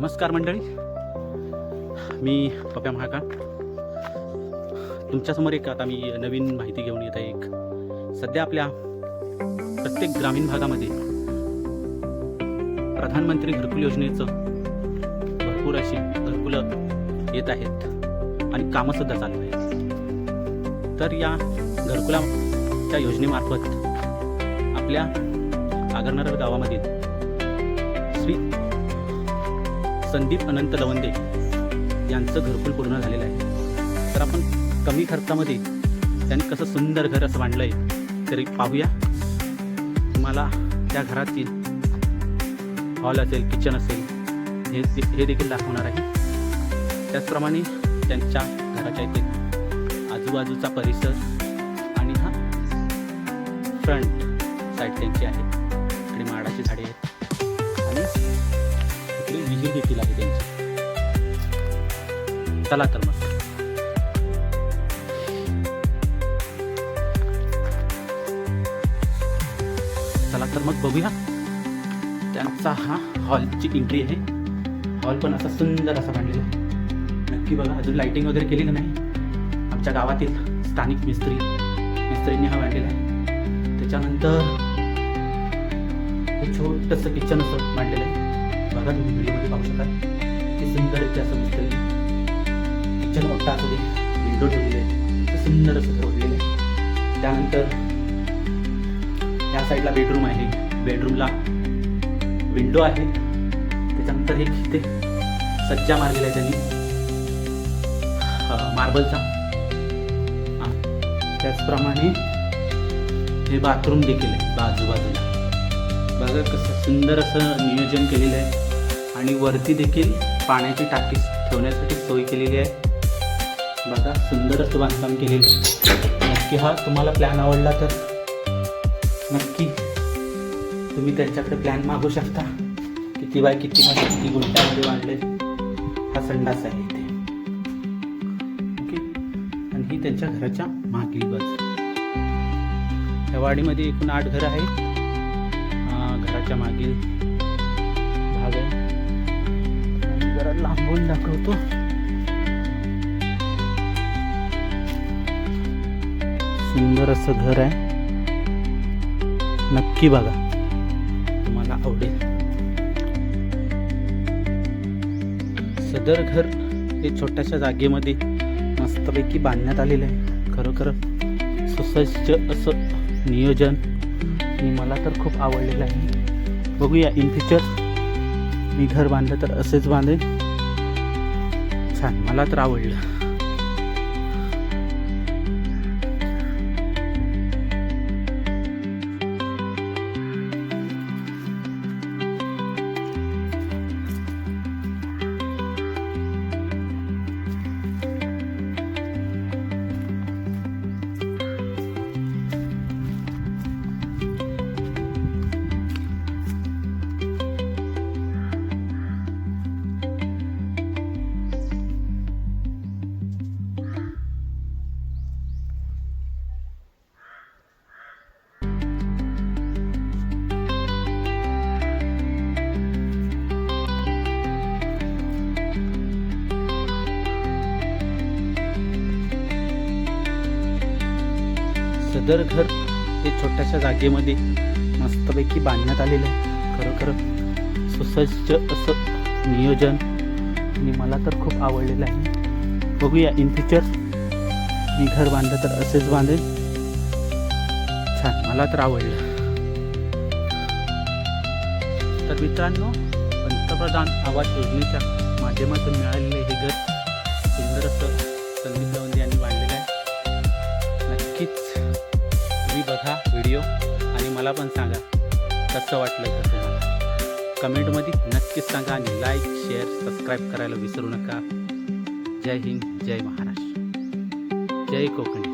नमस्कार मंडळी. मी पप्या महाकाळ तुमच्यासमोर एक आता मी नवीन माहिती घेऊन येत आहे एक. सध्या आपल्या प्रत्येक ग्रामीण भागामध्ये प्रधानमंत्री घरकुल योजनेचं भरपूर अशी घरकुलं येत आहेत आणि कामंसुद्धा चालू आहेत. तर या घरकुलाच्या योजनेमार्फत आपल्या आगरनगर गावामधील श्री संदीप अनंत लवंदे यांचं घरकुल पूर्ण झालेलं आहे. तर आपण कमी खर्चामध्ये त्यांनी कसं सुंदर घर असं मांडलं आहे तरी पाहूया. तुम्हाला त्या घरातील हॉल असेल किचन असेल हे हे देखील दाखवणार आहे. त्याचप्रमाणे त्यांच्या घराच्या इथे आजूबाजूचा परिसर आणि हा फ्रंट साईड त्यांची आहे. इकडे माडाची झाडे आहेत. आणि विहीर देखील आहे त्यांची. चला तर मग. चला तर मग बघूया. त्यांचा हा हॉलची एंट्री आहे. हॉल पण असा सुंदर असा बांधलेला आहे. नक्की बघा अजून लाइटिंग वगैरे केलेलं नाही? आमच्या गावातील स्थानिक मिस्त्री मिस्त्रींनी हा बांधलेला आहे. त्याच्यानंतर हे छोटंसं किचन असं मांडलेलं आहे. बघा तुम्ही व्हिडिओमध्ये पाहू शकता. ते सुंदर असं मिस्त्री किचन मोठा असू दे विंडो ठेवलेलं आहे. ते सुंदर असं ठेवलेलं आहे. त्यानंतर या साईडला बेडरूम आहे. बेडरूमला विंडो आहे. त्याच्यानंतर एक इथे सज्जा मारलेला आहे त्यांनी. मार्बलचा त्याचप्रमाणे हे बाथरूम देखील आहे बाजूबाजूला. बघा कसं सुंदर असं नियोजन केलेलं आहे. आणि वरती देखील पाण्याची टाकी ठेवण्यासाठी सोय केलेली आहे. बघा सुंदर असं बांधकाम केलेलं आहे. नक्की हा तुम्हाला प्लॅन आवडला तर नक्की तुम्ही त्यांच्याकडे प्लॅन मागू शकता. किती बाय किती बाय किती गुंठ्यामध्ये बांधले हा संडास आहे इथे. ओके? आणि ही त्यांच्या घराच्या मागील बाजू. या वाडीमध्ये एकूण आठ घर आहेत. घराच्या मागील भाग आहे. जरा लांबून दाखवतो. सुंदर असं घर आहे. नक्की बघा. तुम्हाला आवडेल. सदर घर हे छोट्याशा जागेमध्ये मस्तपैकी बांधण्यात आलेलं आहे. खरोखर सुसज्ज असं नियोजन आणि मला तर खूप आवडलेलं आहे. बघूया इन फ्युचर मी घर बांधलं तर असेच बांधेन. छान मला तर आवडलं. सदर घर हे छोट्याशा जागेमध्ये मस्तपैकी बांधण्यात आलेलं आहे. खरोखर सुसज्ज असं नियोजन आणि मला तर खूप आवडलेलं आहे. बघूया इन फ्युचर मी घर बांधलं तर असेच बांधेल. छान मला तर आवडलं. तर मित्रांनो पंतप्रधान आवास योजनेच्या माध्यमातून मिळालेले हे घर सुंदर असं संदीप मला पण सांगा कसं वाटलं तर तुम्हाला? कमेंटमध्ये नक्कीच सांगा आणि लाईक शेअर सबस्क्राईब करायला विसरू नका. जय हिंद जय महाराष्ट्र. जय कोकणी.